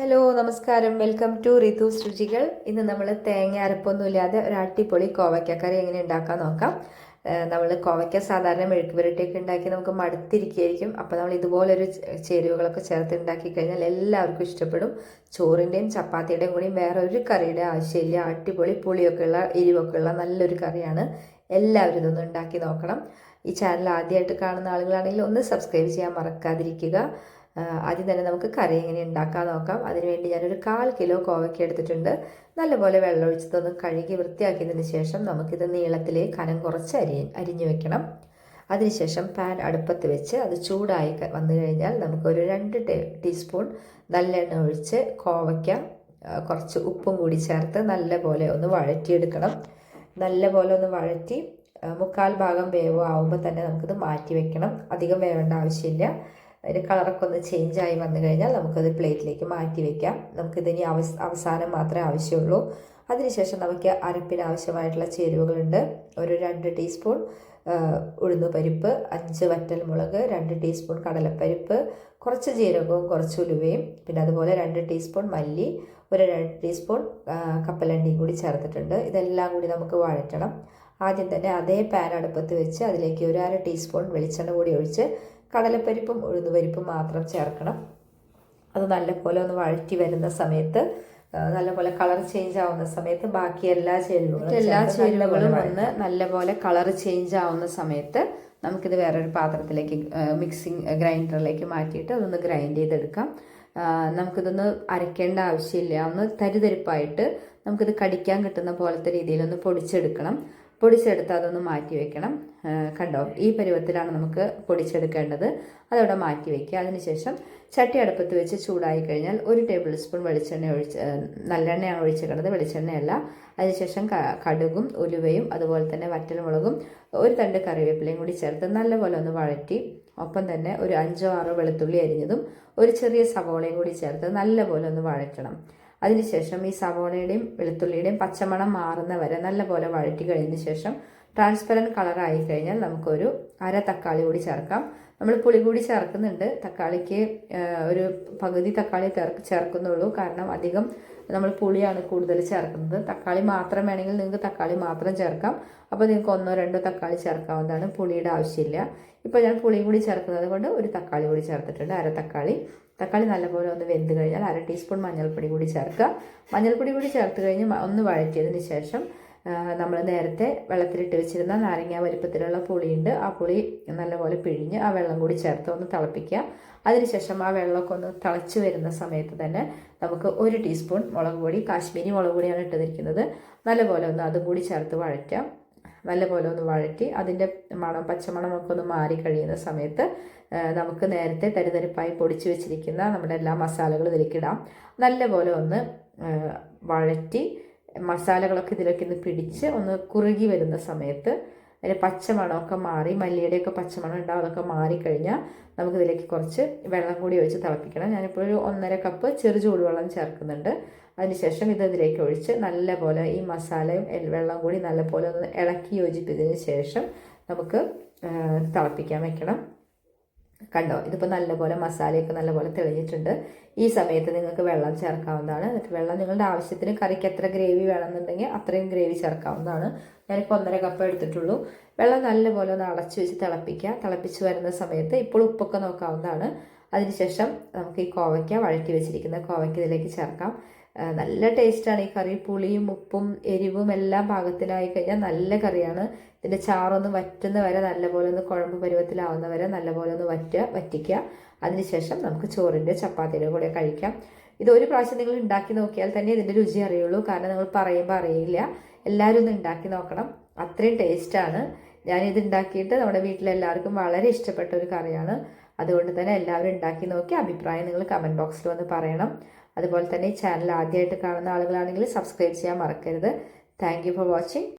Hello നമസ്കാരം. Welcome to Ritu രുചികൾ ഇന്ന് നമ്മൾ തേങ്ങ അരപ്പൊന്നുമില്ലാതെ ഒരു അടിപൊളി കോവയ്ക്കക്കറി എങ്ങനെ ഉണ്ടാക്കാൻ നോക്കാം. നമ്മൾ കോവയ്ക്ക സാധാരണ മെഴുക്ക് പുരട്ടിയൊക്കെ ഉണ്ടാക്കി നമുക്ക് മടുത്തിരിക്കുകയായിരിക്കും. അപ്പോൾ നമ്മൾ ഇതുപോലൊരു ചേരുവകളൊക്കെ ചേർത്ത് ഉണ്ടാക്കി കഴിഞ്ഞാൽ എല്ലാവർക്കും ഇഷ്ടപ്പെടും. ചോറിന്റെയും ചപ്പാത്തിയുടെയും കൂടി വേറെ ഒരു കറിയുടെ ആവശ്യമില്ല. അടിപൊളി പുളിയൊക്കെ ഉള്ള എരിവൊക്കെ ഉള്ള നല്ലൊരു കറിയാണ്. എല്ലാവരും ഇതൊന്ന് ഉണ്ടാക്കി നോക്കണം. ഈ ചാനൽ ആദ്യമായിട്ട് കാണുന്ന ആളുകളാണെങ്കിൽ ഒന്ന് സബ്സ്ക്രൈബ് ചെയ്യാൻ മറക്കാതിരിക്കുക. ആദ്യം തന്നെ നമുക്ക് കറി എങ്ങനെ ഉണ്ടാക്കാൻ നോക്കാം. അതിനുവേണ്ടി ഞാനൊരു കാൽ കിലോ കോവയ്ക്ക എടുത്തിട്ടുണ്ട്. നല്ലപോലെ വെള്ളമൊഴിച്ചതൊന്ന് കഴുകി വൃത്തിയാക്കിയതിന് ശേഷം നമുക്കിത് നീളത്തിലെ കനം കുറച്ച് അരി അരിഞ്ഞു വെക്കണം. അതിനുശേഷം പാൻ അടുപ്പത്ത് വെച്ച് അത് ചൂടായി വന്നു കഴിഞ്ഞാൽ നമുക്കൊരു രണ്ട് ടീസ്പൂൺ നല്ലെണ്ണ ഒഴിച്ച് കോവയ്ക്ക കുറച്ച് ഉപ്പും കൂടി ചേർത്ത് നല്ലപോലെ ഒന്ന് വഴറ്റിയെടുക്കണം. നല്ലപോലെ ഒന്ന് വഴറ്റി മുക്കാൽ ഭാഗം വേവോ ആവുമ്പോൾ തന്നെ നമുക്കിത് മാറ്റി വെക്കണം. അധികം വേവേണ്ട ആവശ്യമില്ല. അതിന്റെ കളറൊക്കെ ഒന്ന് ആയി വന്നു കഴിഞ്ഞാൽ നമുക്കത് പ്ലേറ്റിലേക്ക് മാറ്റി വയ്ക്കാം നമുക്കിതിനി അവസ് അവസാനം മാത്രമേ ആവശ്യമുള്ളൂ. അതിനുശേഷം നമുക്ക് അരപ്പിന് ആവശ്യമായിട്ടുള്ള ചേരുവകളുണ്ട്. ഒരു രണ്ട് ടീസ്പൂൺ ഉഴുന്ന് പരിപ്പ് അഞ്ച് വറ്റൽ മുളക് രണ്ട് ടീസ്പൂൺ കടലപ്പരിപ്പ് കുറച്ച് ജീരകവും കുറച്ച് ഉലുവയും പിന്നെ അതുപോലെ രണ്ട് ടീസ്പൂൺ മല്ലി ഒരു രണ്ട് ടീസ്പൂൺ കപ്പലണ്ടിയും കൂടി ചേർത്തിട്ടുണ്ട്. ഇതെല്ലാം കൂടി നമുക്ക് വഴറ്റണം. ആദ്യം തന്നെ അതേ പാൻ അടുപ്പത്ത് വെച്ച് അതിലേക്ക് ഒരു അര ടീസ്പൂൺ വെളിച്ചെണ്ണ കൂടി ഒഴിച്ച് കടലപ്പരിപ്പും ഉഴുന്നുപരിപ്പും മാത്രം ചേർക്കണം. അത് നല്ലപോലെ ഒന്ന് വഴറ്റി വരുന്ന സമയത്ത് നല്ലപോലെ കളർ ചേഞ്ച് ആവുന്ന സമയത്ത് ബാക്കി എല്ലാ ചേരുവകളും എല്ലാ ചേരുവകളും ഒന്ന് നല്ലപോലെ കളർ ചേഞ്ച് ആവുന്ന സമയത്ത് നമുക്കിത് വേറൊരു പാത്രത്തിലേക്ക് മിക്സിങ് ഗ്രൈൻഡറിലേക്ക് മാറ്റിയിട്ട് അതൊന്ന് ഗ്രൈൻഡ് ചെയ്തെടുക്കാം. നമുക്കിതൊന്ന് അരയ്ക്കേണ്ട ആവശ്യമില്ല. ഒന്ന് തരിതരിപ്പായിട്ട് നമുക്കിത് കടിക്കാൻ കിട്ടുന്ന പോലത്തെ രീതിയിലൊന്ന് പൊടിച്ചെടുക്കണം. പൊടിച്ചെടുത്ത് അതൊന്ന് മാറ്റി വെക്കണം. കണ്ടോ? ഈ പരുവത്തിലാണ് നമുക്ക് പൊടിച്ചെടുക്കേണ്ടത്. അതവിടെ മാറ്റി വെക്കുക. അതിനുശേഷം ചട്ടി അടുപ്പത്ത് വെച്ച് ചൂടായി കഴിഞ്ഞാൽ ഒരു ടേബിൾ സ്പൂൺ വെളിച്ചെണ്ണ ഒഴിച്ച് നല്ലെണ്ണയാണ് ഒഴിച്ചിട്ടുള്ളത് വെളിച്ചെണ്ണയല്ല. അതിനുശേഷം കടുകും ഉലുവയും അതുപോലെ തന്നെ വറ്റൽമുളകും ഒരു തണ്ട് കറിവേപ്പിലയും കൂടി ചേർത്ത് നല്ലപോലെ ഒന്ന് വഴറ്റി ഒപ്പം തന്നെ ഒരു അഞ്ചോ ആറോ വെളുത്തുള്ളി അരിഞ്ഞതും ഒരു ചെറിയ സവോളയും കൂടി ചേർത്ത് നല്ലപോലെ ഒന്ന് വഴറ്റണം. അതിനുശേഷം ഈ സവോളയുടെയും വെളുത്തുള്ളിയുടെയും പച്ചമണം മാറുന്ന വരെ നല്ലപോലെ വഴറ്റി കഴിഞ്ഞ ശേഷം ട്രാൻസ്പെറന്റ് ആയി കഴിഞ്ഞാൽ നമുക്കൊരു അര തക്കാളി കൂടി ചേർക്കാം. നമ്മൾ പുളി കൂടി ചേർക്കുന്നുണ്ട്. തക്കാളിക്ക് ഒരു പകുതി തക്കാളി ചേർക്കുന്നുള്ളൂ. കാരണം അധികം നമ്മൾ പുളിയാണ് കൂടുതൽ ചേർക്കുന്നത്. തക്കാളി മാത്രം വേണമെങ്കിൽ നിങ്ങൾക്ക് തക്കാളി മാത്രം ചേർക്കാം. അപ്പോൾ നിങ്ങൾക്ക് ഒന്നോ രണ്ടോ തക്കാളി ചേർക്കാവുന്നതാണ് പുളിയുടെ ആവശ്യമില്ല. ഇപ്പോൾ ഞാൻ പുളിയും കൂടി ചേർക്കുന്നത് കൊണ്ട് ഒരു തക്കാളി കൂടി ചേർത്തിട്ടുണ്ട്. അര തക്കാളി. തക്കാളി നല്ലപോലെ ഒന്ന് വെന്ത് കഴിഞ്ഞാൽ അര ടീസ്പൂൺ മഞ്ഞൾപ്പൊടി കൂടി ചേർക്കുക. മഞ്ഞൾപ്പൊടി കൂടി ചേർത്ത് കഴിഞ്ഞ് ഒന്ന് വഴറ്റിയതിന് ശേഷം നമ്മൾ നേരത്തെ വെള്ളത്തിലിട്ട് വെച്ചിരുന്ന നാരങ്ങ വലിപ്പത്തിലുള്ള പുളിയുണ്ട്. ആ പുളി നല്ലപോലെ പിഴിഞ്ഞ് ആ വെള്ളം കൂടി ചേർത്ത് ഒന്ന് തിളപ്പിക്കുക. അതിനുശേഷം ആ വെള്ളമൊക്കെ ഒന്ന് തിളച്ച് വരുന്ന സമയത്ത് തന്നെ നമുക്ക് ഒരു ടീസ്പൂൺ മുളക് പൊടി കാശ്മീരി മുളക് പൊടിയാണ് ഇട്ടിരിക്കുന്നത് നല്ലപോലെ ഒന്ന് അതും കൂടി ചേർത്ത് വഴറ്റാം. നല്ലപോലെ ഒന്ന് വഴറ്റി അതിന്റെ മണം പച്ചമണമൊക്കെ ഒന്ന് മാറി കഴിയുന്ന സമയത്ത് നമുക്ക് നേരത്തെ തരിതരിപ്പായി പൊടിച്ച് വെച്ചിരിക്കുന്ന നമ്മുടെ എല്ലാ മസാലകളും ഇതിലേക്കിടാം നല്ലപോലെ ഒന്ന് വഴറ്റി മസാലകളൊക്കെ ഇതിലേക്ക് ഒന്ന് പിടിച്ച് ഒന്ന് കുറുകി വരുന്ന സമയത്ത് അതിന്റെ പച്ചമണമൊക്കെ മാറി മല്ലിയുടെയൊക്കെ പച്ചമണം ഉണ്ടാവും അതൊക്കെ മാറിക്കഴിഞ്ഞാൽ നമുക്കിതിലേക്ക് കുറച്ച് വെള്ളം കൂടി ഒഴിച്ച് തിളപ്പിക്കണം. ഞാനിപ്പോൾ ഒരു ഒന്നര കപ്പ് ചെറു ചൂടുവെള്ളം ചേർക്കുന്നുണ്ട്. അതിനുശേഷം ഇത് ഇതിലേക്ക് ഒഴിച്ച് നല്ലപോലെ ഈ മസാലയും വെള്ളം കൂടി നല്ലപോലെ ഒന്ന് ഇളക്കി യോജിപ്പിച്ചതിന് ശേഷം നമുക്ക് തിളപ്പിക്കാൻ വെക്കണം. കണ്ടോ? ഇതിപ്പോൾ നല്ലപോലെ മസാലയൊക്കെ നല്ലപോലെ തെളിഞ്ഞിട്ടുണ്ട്. ഈ സമയത്ത് നിങ്ങൾക്ക് വെള്ളം ചേർക്കാവുന്നതാണ്. എന്നിട്ട് വെള്ളം നിങ്ങളുടെ ആവശ്യത്തിന് കറിക്ക് എത്ര ഗ്രേവി വേണമെന്നുണ്ടെങ്കിൽ അത്രയും ഗ്രേവി ചേർക്കാവുന്നതാണ്. ഞാനിപ്പോൾ ഒന്നര കപ്പ് എടുത്തിട്ടുള്ളൂ. വെള്ളം നല്ലപോലെ ഒന്ന് അടച്ചു വെച്ച് തിളപ്പിക്കുക. തിളപ്പിച്ച് വരുന്ന സമയത്ത് ഇപ്പോൾ ഉപ്പൊക്കെ നോക്കാവുന്നതാണ്. അതിനുശേഷം നമുക്ക് ഈ കോവയ്ക്ക വഴറ്റി വെച്ചിരിക്കുന്ന കോവയ്ക്ക ഇതിലേക്ക് ചേർക്കാം നല്ല ടേസ്റ്റാണ് ഈ കറി. പുളിയും ഉപ്പും എരിവും എല്ലാം പാകത്തിലായി കഴിഞ്ഞാൽ നല്ല കറിയാണ്. ഇതിന്റെ ചാറൊന്ന് വറ്റുന്ന വരെ നല്ലപോലെ ഒന്ന് കുഴമ്പ് പരുവത്തിലാവുന്ന വരെ നല്ലപോലെ ഒന്ന് വറ്റുക വറ്റിക്കുക. അതിനുശേഷം നമുക്ക് ചോറിന്റെ ചപ്പാത്തിയുടെ കൂടെ കഴിക്കാം. ഇത് ഒരു പ്രാവശ്യം നിങ്ങൾ ഉണ്ടാക്കി നോക്കിയാൽ തന്നെ ഇതിന്റെ രുചി അറിയുള്ളൂ. കാരണം നിങ്ങൾ പറയുമ്പോൾ അറിയില്ല. എല്ലാവരും ഒന്ന് ഉണ്ടാക്കി നോക്കണം. അത്രയും ടേസ്റ്റാണ്. ഞാനിത് ഉണ്ടാക്കിയിട്ട് നമ്മുടെ വീട്ടിലെല്ലാവർക്കും വളരെ ഇഷ്ടപ്പെട്ട ഒരു കറിയാണ്. അതുകൊണ്ട് തന്നെ എല്ലാവരും ഉണ്ടാക്കി നോക്കി അഭിപ്രായം നിങ്ങൾ കമന്റ് ബോക്സിൽ വന്ന് പറയണം. അതുപോലെ തന്നെ ചാനൽ ആദ്യമായിട്ട് കാണുന്ന ആളുകളാണെങ്കിൽ സബ്സ്ക്രൈബ് ചെയ്യാൻ മറക്കരുത്. Thank for watching